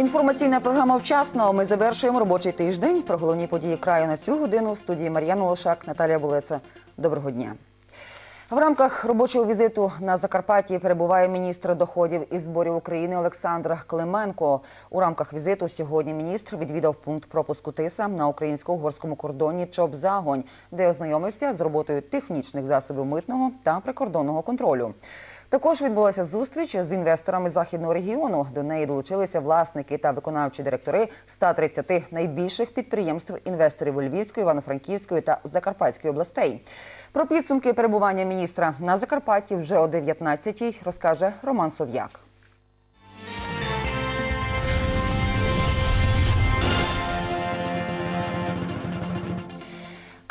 Інформаційна програма вчасно. Ми завершуємо робочий тиждень. Про головні події краю на цю годину в студії Мар'яна Лошак, Наталія Булеца. Доброго дня. В рамках робочого візиту на Закарпатті перебуває міністр доходів і зборів України Олександр Клименко. У рамках візиту сьогодні міністр відвідав пункт пропуску тиса на українсько-угорському кордоні Чоп-Загонь, де ознайомився з роботою технічних засобів митного та прикордонного контролю. Також відбулася зустріч з інвесторами західного регіону. До неї долучилися власники та виконавчі директори 130 найбільших підприємств інвесторів Львівської, Івано-Франківської та Закарпатської областей. Про підсумки перебування міністра на Закарпатті вже о 19-й розкаже Роман Сов'як.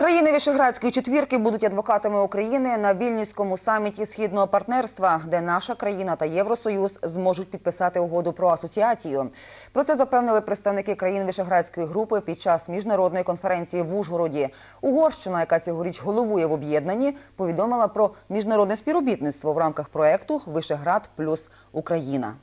Країни Вишеградської четвірки будуть адвокатами України на вільнюському саміті східного партнерства, де наша країна та Євросоюз зможуть підписати угоду про асоціацію. Про це запевнили представники країн Вишеградської групи під час міжнародної конференції в Ужгороді. Угорщина, яка цьогоріч головує в об'єднанні, повідомила про міжнародне співробітництво в рамках проекту Вишеград плюс Україна.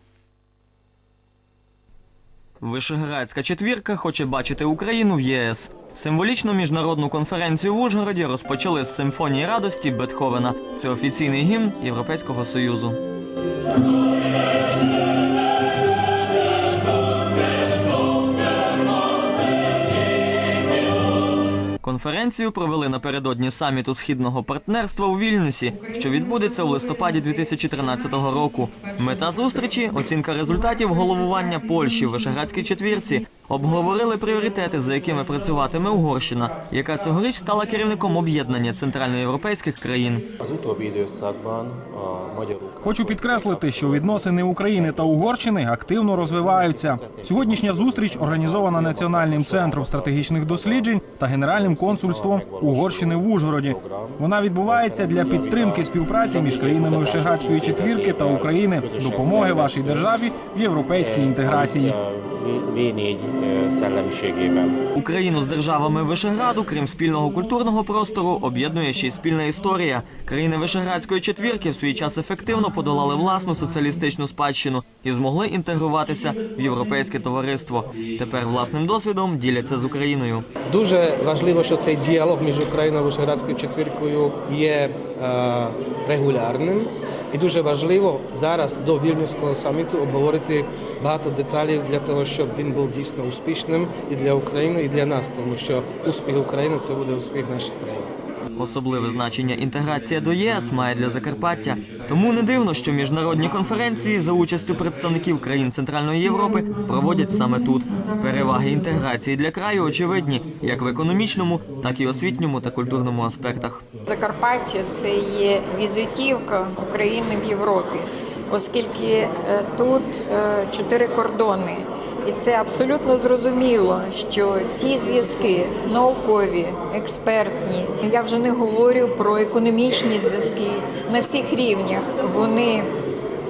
Вишеградська четвірка хоче бачити Україну в ЄС. Символічну міжнародну конференцію в Ужгороді розпочали з симфонії радості Бетховена. Це офіційний гімн Європейського союзу. Конференцію провели напередодні саміту східного партнерства у Вільнюсі, що відбудеться у листопаді 2013 року. Мета зустрічі оцінка результатів головування Польщі в Вишеградській четвірці. Обговорили пріоритети, за якими працюватиме Угорщина, яка цьогоріч стала керівником об'єднання центральноєвропейських країн. Хочу підкреслити, що відносини України та Угорщини активно розвиваються. Сьогоднішня зустріч організована Національним центром стратегічних досліджень та Генеральним консульством Угорщини в Ужгороді. Вона відбувається для підтримки співпраці між країнами Вишеградської четвірки та України, допомоги вашій державі в європейській інтеграції. V- V4 szellemiségében. Україну з державами Вишеграду, крім спільного культурного простору, об'єднує ще й спільна історія. Країни Вишеградської четвірки в свій час ефективно подолали власну соціалістичну спадщину і змогли інтегруватися в європейське товариство. Тепер власним досвідом діляться з Україною. Дуже важливо, що цей діалог між Україною та Вишеградською четвіркою є е, регулярним. І дуже важливо зараз до вільнюського саміту обговорити багато деталей для того, щоб він був дійсно успішним і для України, і для нас, тому що успіх України це буде успіх наших країн. Особливе значення інтеграція до ЄС має для Закарпаття. Тому не дивно, що міжнародні конференції за участю представників країн Центральної Європи проводять саме тут. Переваги інтеграції для краю очевидні як в економічному, так і освітньому та культурному аспектах. Закарпаття це є візитівка України в Європі, оскільки е, тут е, чотири кордони. І це абсолютно зрозуміло, що ці зв'язки наукові, експертні. Я вже не говорю про економічні зв'язки на всіх рівнях. Вони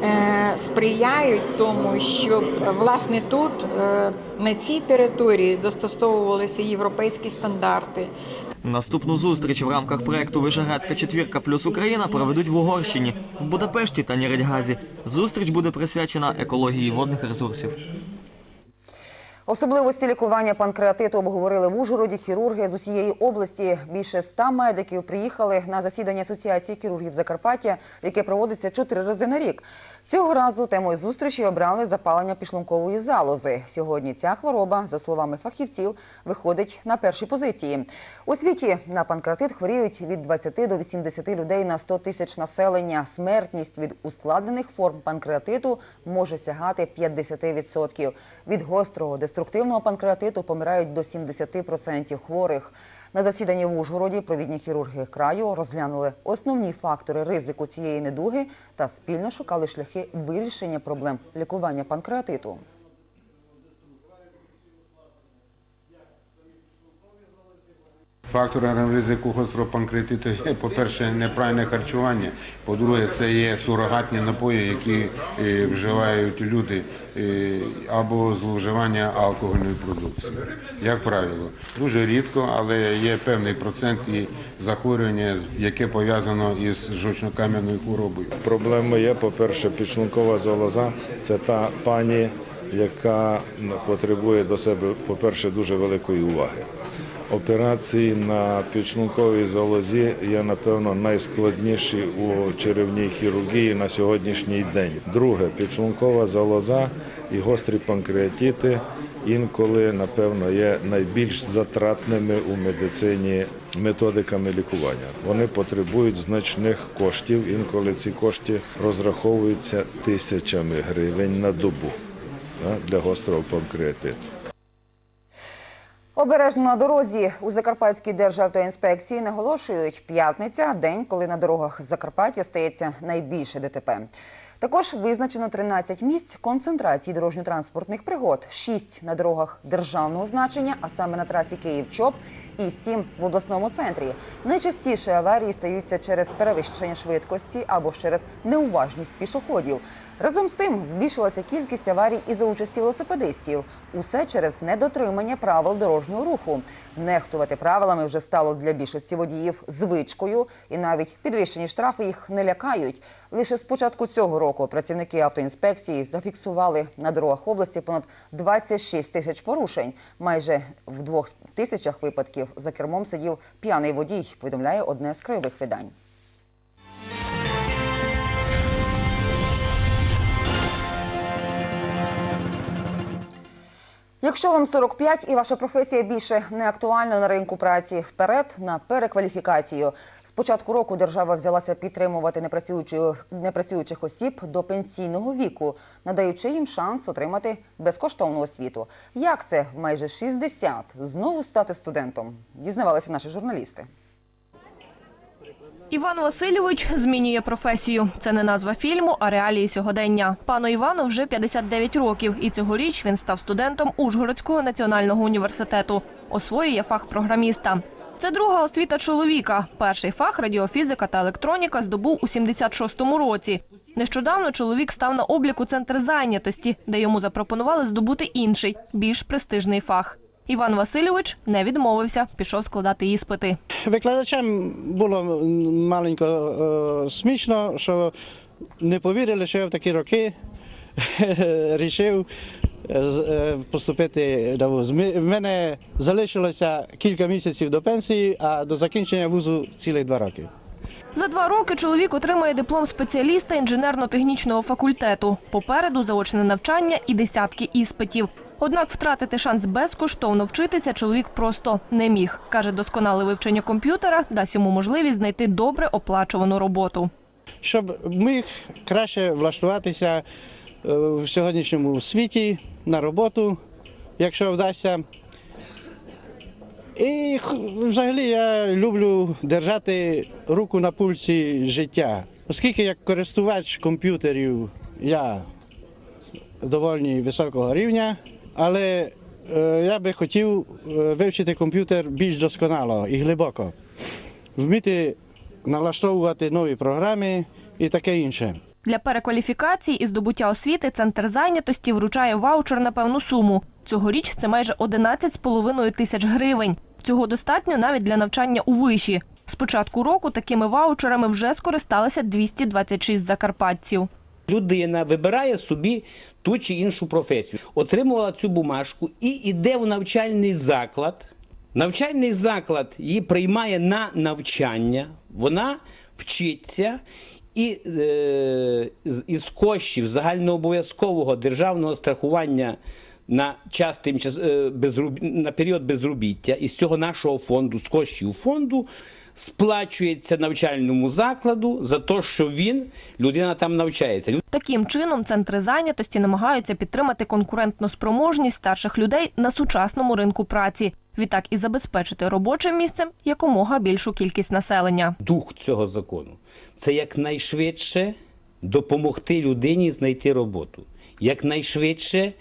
е, сприяють тому, щоб власне тут е, на цій території застосовувалися європейські стандарти. Наступну зустріч в рамках проекту Вишеградська четвірка плюс Україна проведуть в Угорщині, в Будапешті та Нєредьгазі. Зустріч буде присвячена екології водних ресурсів. Особливості лікування панкреатиту обговорили в Ужгороді хірурги з усієї області. Більше ста медиків приїхали на засідання Асоціації хірургів Закарпаття, яке проводиться чотири рази на рік. Цього разу темою зустрічі обрали запалення підшлункової залози. Сьогодні ця хвороба, за словами фахівців, виходить на перші позиції. У світі на панкреатит хворіють від 20 до 80 людей на 100 тисяч населення. Смертність від ускладнених форм панкреатиту може сягати 50%. Від гострого деструктивного панкреатиту помирають до 70% хворих. На засіданні в Ужгороді провідні хірурги краю розглянули основні фактори ризику цієї недуги та спільно шукали шляхи вирішення проблем лікування панкреатиту. Фактором ризику гострого панкреатиту є, по-перше, неправильне харчування. По-друге, це є сурогатні напої, які е, вживають люди, е, або зловживання алкогольної продукції. Як правило, дуже рідко, але є певний процент і захворювання, яке пов'язано із жовчно-кам'яною хворобою. Проблеми є. По-перше, підшлункова залоза це та пані, яка потребує до себе, по-перше, дуже великої уваги. Операції на підшлунковій залозі є, напевно, найскладніші у черевній хірургії на сьогоднішній день. Друге, підшлункова залоза і гострі панкреатити інколи, напевно, є найбільш затратними у медицині методиками лікування. Вони потребують значних коштів. Інколи ці кошти розраховуються тисячами гривень на добу для гострого панкреатиту. Обережно на дорозі у Закарпатській державтоінспекції наголошують п'ятниця день, коли на дорогах Закарпаття стається найбільше ДТП. Також визначено 13 місць концентрації дорожньо-транспортних пригод, 6 на дорогах державного значення, а саме на трасі Київ-Чоп і 7 в обласному центрі. Найчастіше аварії стаються через перевищення швидкості або через неуважність пішоходів. Разом з тим збільшилася кількість аварій і за участі велосипедистів. Усе через недотримання правил дорожнього руху. Нехтувати правилами вже стало для більшості водіїв звичкою, і навіть підвищені штрафи їх не лякають. Лише з початку цього року працівники автоінспекції зафіксували на дорогах області понад 26 тисяч порушень. Майже в двох тисячах випадків за кермом сидів п'яний водій. Повідомляє одне з краєвих видань. Якщо вам 45 і ваша професія більше не актуальна на ринку праці, вперед на перекваліфікацію. Початку року держава взялася підтримувати непрацюючих, непрацюючих осіб до пенсійного віку, надаючи їм шанс отримати безкоштовну освіту. Як це в майже 60 знову стати студентом? Дізнавалися наші журналісти. Іван Васильович змінює професію. Це не назва фільму, а реалії сьогодення. Пану Івану вже 59 років, і цьогоріч він став студентом Ужгородського національного університету. Освоює фах програміста. Це друга освіта чоловіка. Перший фах радіофізика та електроніка здобув у 76-му році. Нещодавно чоловік став на обліку центр зайнятості, де йому запропонували здобути інший, більш престижний фах. Іван Васильович не відмовився, пішов складати іспити. Викладачам було маленько е, смішно, що не повірили, що я в такі роки рішив поступити на вуз. В мене залишилося кілька місяців до пенсії, а до закінчення вузу цілих два роки. За два роки чоловік отримає диплом спеціаліста інженерно-технічного факультету. Попереду заочне навчання і десятки іспитів. Однак втратити шанс безкоштовно вчитися чоловік просто не міг. Каже, досконале вивчення комп'ютера дасть йому можливість знайти добре оплачувану роботу. Щоб міг краще влаштуватися е, в сьогоднішньому світі на роботу, якщо вдасться. І взагалі я люблю держати руку на пульсі життя. Оскільки як користувач комп'ютерів я доволі високого рівня, але е, я би хотів е, вивчити комп'ютер більш досконало і глибоко, вміти налаштовувати нові програми і таке інше. Для перекваліфікації і здобуття освіти центр зайнятості вручає ваучер на певну суму. Цьогоріч це майже 11,5 тисяч гривень. Цього достатньо навіть для навчання у виші. З початку року такими ваучерами вже скористалися 226 закарпатців. Людина вибирає собі ту чи іншу професію, отримувала цю бумажку і йде в навчальний заклад. Навчальний заклад її приймає на навчання, вона вчиться і е, із коштів загальнообов'язкового державного страхування на час тимчас е, безруб... на період безробіття із цього нашого фонду, з коштів фонду, сплачується навчальному закладу за те, що він людина там навчається. Таким чином, центри зайнятості намагаються підтримати конкурентну спроможність старших людей на сучасному ринку праці. Відтак і забезпечити робочим місцем якомога більшу кількість населення. дух цього закону це якнайшвидше допомогти людині знайти роботу, якнайшвидше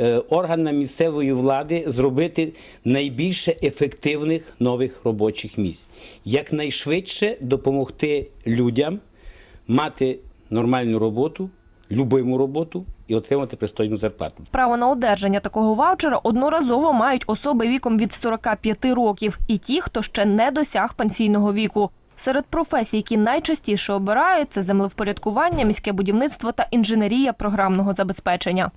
е, органам місцевої влади зробити найбільше ефективних нових робочих місць, якнайшвидше допомогти людям мати нормальну роботу, любиму роботу і отримати пристойну зарплату. Право на одержання такого ваучера одноразово мають особи віком від 45 років і ті, хто ще не досяг пенсійного віку. Серед професій, які найчастіше обирають, це землевпорядкування, міське будівництво та інженерія програмного забезпечення.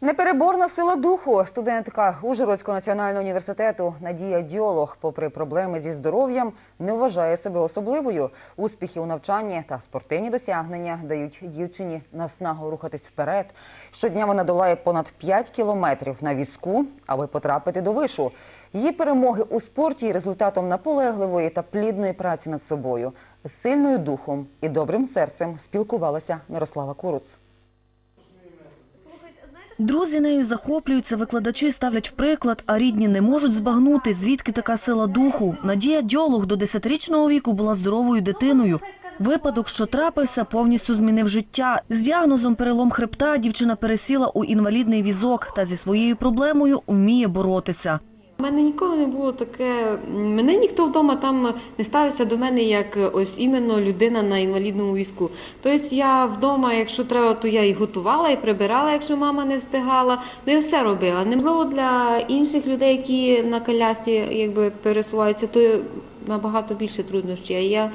Непереборна сила духу. Студентка Ужгородського національного університету Надія Діолог, попри проблеми зі здоров'ям, не вважає себе особливою. Успіхи у навчанні та спортивні досягнення дають дівчині наснагу рухатись вперед. Щодня вона долає понад 5 кілометрів на візку, аби потрапити до вишу. Її перемоги у спорті є результатом наполегливої та плідної праці над собою. З сильною духом і добрим серцем спілкувалася Мирослава Куруц. Друзі нею захоплюються, викладачі ставлять в приклад, а рідні не можуть збагнути, звідки така сила духу. Надія Дьолуг до 10-річного віку була здоровою дитиною. Випадок, що трапився, повністю змінив життя. З діагнозом перелом хребта дівчина пересіла у інвалідний візок та зі своєю проблемою вміє боротися. У мене ніколи не було таке. Мене ніхто вдома там не ставився до мене як ось іменно людина на інвалідному візку. Тобто я вдома, якщо треба, то я і готувала, і прибирала, якщо мама не встигала. Ну я все робила. Неможливо для інших людей, які на колясці якби пересуваються, то набагато більше труднощів. Я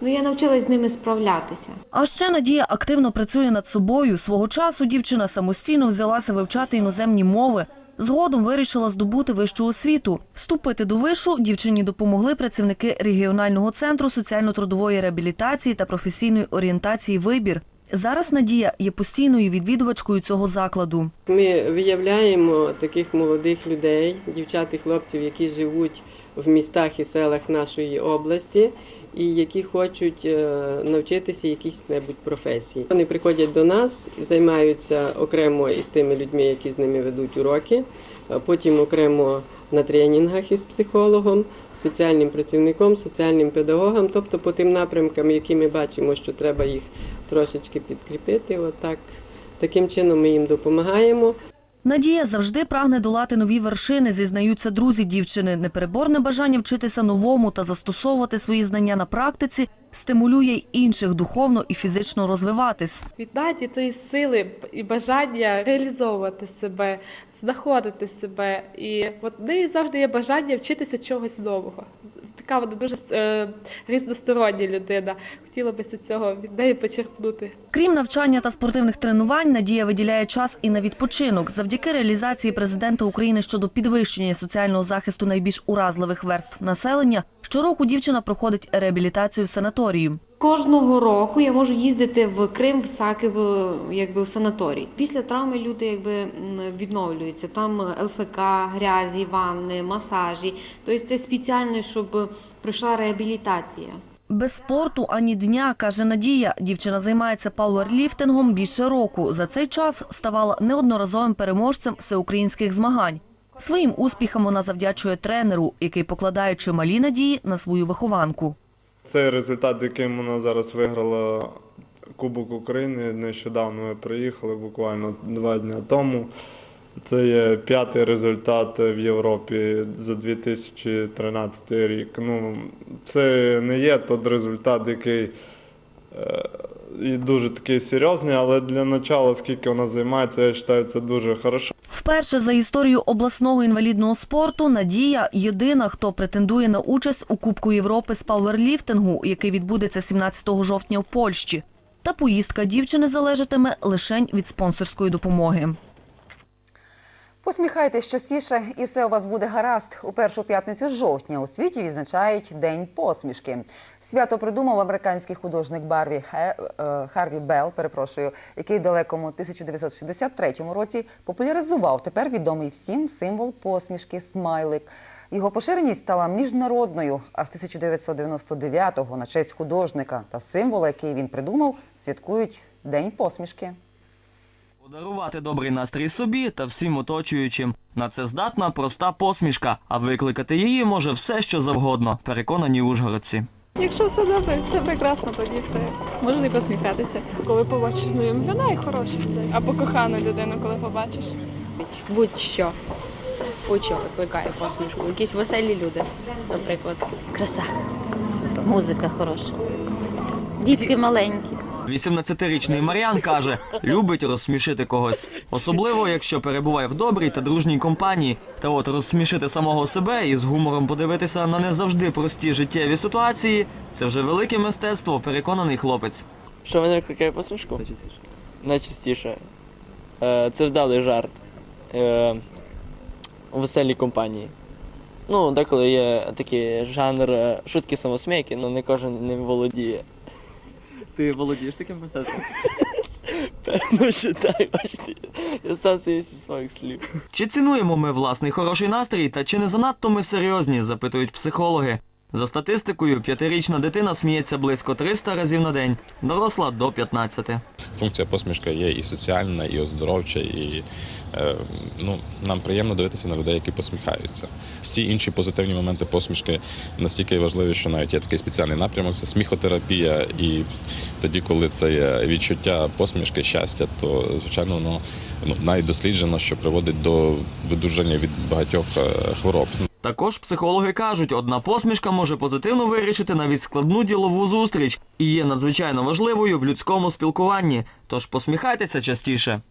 ну я навчилась з ними справлятися. А ще Надія активно працює над собою. Свого часу дівчина самостійно взялася вивчати іноземні мови. Згодом вирішила здобути вищу освіту. Вступити до вишу дівчині допомогли працівники регіонального центру соціально-трудової реабілітації та професійної орієнтації «Вибір». Зараз Надія є постійною відвідувачкою цього закладу. Ми виявляємо таких молодих людей, дівчат і хлопців, які живуть в містах і селах нашої області і які хочуть е, навчитися якійсь небудь професії. Вони приходять до нас, займаються окремо із тими людьми, які з ними ведуть уроки, потім окремо на тренінгах із психологом, соціальним працівником, соціальним педагогом, тобто по тим напрямкам, які ми бачимо, що треба їх трошечки підкріпити. Отак. Таким чином ми їм допомагаємо. Надія завжди прагне долати нові вершини, зізнаються друзі дівчини. Непереборне бажання вчитися новому та застосовувати свої знання на практиці стимулює й інших духовно і фізично розвиватись. від Наді тої сили і бажання реалізовувати себе, знаходити себе. І от неї завжди є бажання вчитися чогось нового. Така вона дуже е, різностороння людина. Хотіла би цього від неї почерпнути. Крім навчання та спортивних тренувань, Надія виділяє час і на відпочинок. Завдяки реалізації президента України щодо підвищення соціального захисту найбільш уразливих верств населення, щороку дівчина проходить реабілітацію в санаторію. Кожного року я можу їздити в Крим, в Саків, якби в санаторій. Після травми люди якби відновлюються. Там ЛФК, грязі, ванни, масажі. Тобто це спеціально, щоб пройшла реабілітація. Без спорту ані дня, каже Надія. Дівчина займається пауерліфтингом більше року. За цей час ставала неодноразовим переможцем всеукраїнських змагань. Своїм успіхам вона завдячує тренеру, який покладає чималі надії на свою вихованку. Це результат, яким вона зараз виграла Кубок України. Нещодавно ми приїхали, буквально два дні тому. Це є п'ятий результат в Європі за 2013 рік. Ну, це не є той результат, який е, і дуже такий серйозний, але для начала, скільки вона займається, я вважаю, це дуже хорошо. Вперше за історію обласного інвалідного спорту Надія єдина, хто претендує на участь у Кубку Європи з пауерліфтингу, який відбудеться 17 жовтня в Польщі. Та поїздка дівчини залежатиме лише від спонсорської допомоги. Посміхайтесь частіше, і все у вас буде гаразд. У першу п'ятницю жовтня у світі відзначають День посмішки. Свято придумав американський художник Барві Хе- е, Харві Белл, перепрошую, який в далекому 1963 році популяризував тепер відомий всім символ посмішки смайлик. Його поширеність стала міжнародною, а з 1999-го на честь художника та символа, який він придумав, святкують День посмішки. Подарувати добрий настрій собі та всім оточуючим. На це здатна проста посмішка, а викликати її може все, що завгодно, переконані ужгородці. Якщо все добре, все прекрасно, тоді все. Можна і посміхатися. Коли побачиш знайомих людей, хороших людей. Або кохану людину, коли побачиш. Будь-що. Будь-що викликає посмішку. Якісь веселі люди, наприклад. Краса, музика хороша, дітки маленькі. 18-річний Мар'ян каже, любить розсмішити когось, особливо якщо перебуває в добрій та дружній компанії. Та от розсмішити самого себе і з гумором подивитися на не завжди прості життєві ситуації це вже велике мистецтво, переконаний хлопець. Що мене викликає посмішку? Найчастіше. Е, Це вдалий жарт. е, у веселій компанії. Ну, деколи є такий жанр е, шутки самосмійки, але не кожен ним володіє. Ти володієш таким мистецтвом? Певно, що так, бачите. Я сам зі своїх слів. Чи цінуємо ми власний хороший настрій та чи не занадто ми серйозні, запитують психологи. За статистикою, п'ятирічна дитина сміється близько 300 разів на день, доросла до 15. Функція посмішка є і соціальна, і оздоровча, і е, ну, нам приємно дивитися на людей, які посміхаються. Всі інші позитивні моменти посмішки настільки важливі, що навіть є такий спеціальний напрямок це сміхотерапія. І тоді, коли це є відчуття посмішки, щастя, то звичайно воно ну, навіть досліджено, що приводить до видужання від багатьох е, хвороб. Також психологи кажуть, одна посмішка може позитивно вирішити навіть складну ділову зустріч і є надзвичайно важливою в людському спілкуванні. Тож посміхайтеся частіше.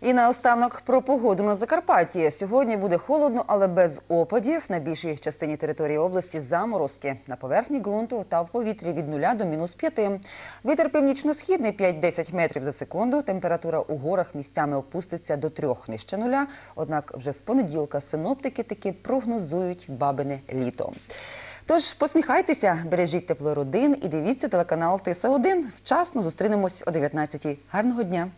І наостанок про погоду на Закарпатті. Сьогодні буде холодно, але без опадів. На більшій частині території області заморозки. На поверхні ґрунту та в повітрі від 0 до мінус 5. Вітер північно-східний 5-10 метрів за секунду. Температура у горах місцями опуститься до 3 нижче нуля. Однак вже з понеділка синоптики таки прогнозують бабине літо. Тож посміхайтеся, бережіть тепло родин і дивіться телеканал Тиса 1 Вчасно зустрінемось о 19-й. Гарного дня!